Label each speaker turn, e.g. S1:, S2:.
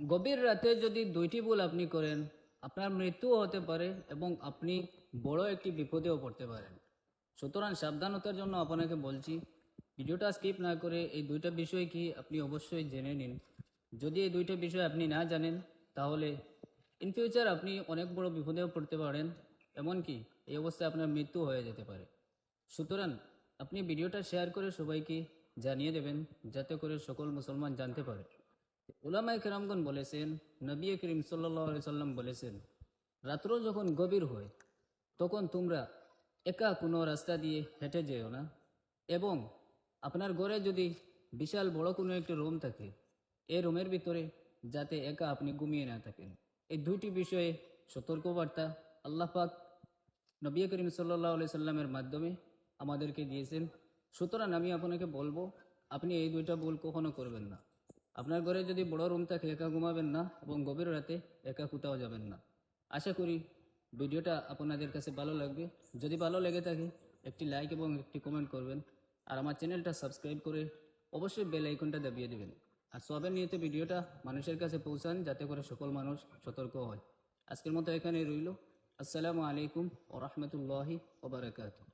S1: গভীর রাতে যদি দুইটি ভুল আপনি করেন, আপনার মৃত্যুও হতে পারে এবং আপনি বড় একটি বিপদেও পড়তে পারেন। সুতরাং সাবধানতার জন্য আপনাকে বলছি, ভিডিওটা স্কিপ না করে এই দুইটা বিষয় কি আপনি অবশ্যই জেনে নিন। যদি এই দুইটা বিষয় আপনি না জানেন, তাহলে ইন ফিউচার আপনি অনেক বড় বিপদেও পড়তে পারেন, এমনকি এই অবস্থায় আপনার মৃত্যু হয়ে যেতে পারে। সুতরাং আপনি ভিডিওটা শেয়ার করে সবাইকে জানিয়ে দেবেন, যাতে করে সকল মুসলমান জানতে পারে। উলামাই কেরামগণ বলেছেন, নবী করিম সাল্লাহ সাল্লাম বলেছেন, রাত্র যখন গভীর হয়, তখন তোমরা একা কোনো রাস্তা দিয়ে হেঁটে যেও না এবং আপনার ঘরে যদি বিশাল বড় কোনো একটি রুম থাকে এই রুমের ভিতরে যাতে একা আপনি ঘুমিয়ে না থাকেন। এই দুটি বিষয়ে সতর্কবার্তা আল্লাহ পাক নবী করিম সাল্লাহ সাল্লামের মাধ্যমে আমাদেরকে দিয়েছেন। সুতরাং আমি আপনাকে বলব, আপনি এই দুইটা ভুল কখনো করবেন না। আপনার ঘরে যদি বড় রুম থাকে, একা ঘুমাবেন না এবং গভীর রাতে একা কোথাও যাবেন না। আশা করি ভিডিওটা আপনাদের কাছে ভালো লাগবে। যদি ভালো লেগে থাকে, একটি লাইক এবং একটি কমেন্ট করবেন। আর আমার চ্যানেলটা সাবস্ক্রাইব করে অবশ্যই বেল আইকনটা দাবিয়ে দেবেন। আর সবের নিয়তে ভিডিওটা মানুষের কাছে পৌঁছান, যাতে করে সকল মানুষ সতর্ক হয়। আজকের মতো এখানে রইল। আসসালামু আলাইকুম ও রহমতুল্লাহি ওবরাকাতু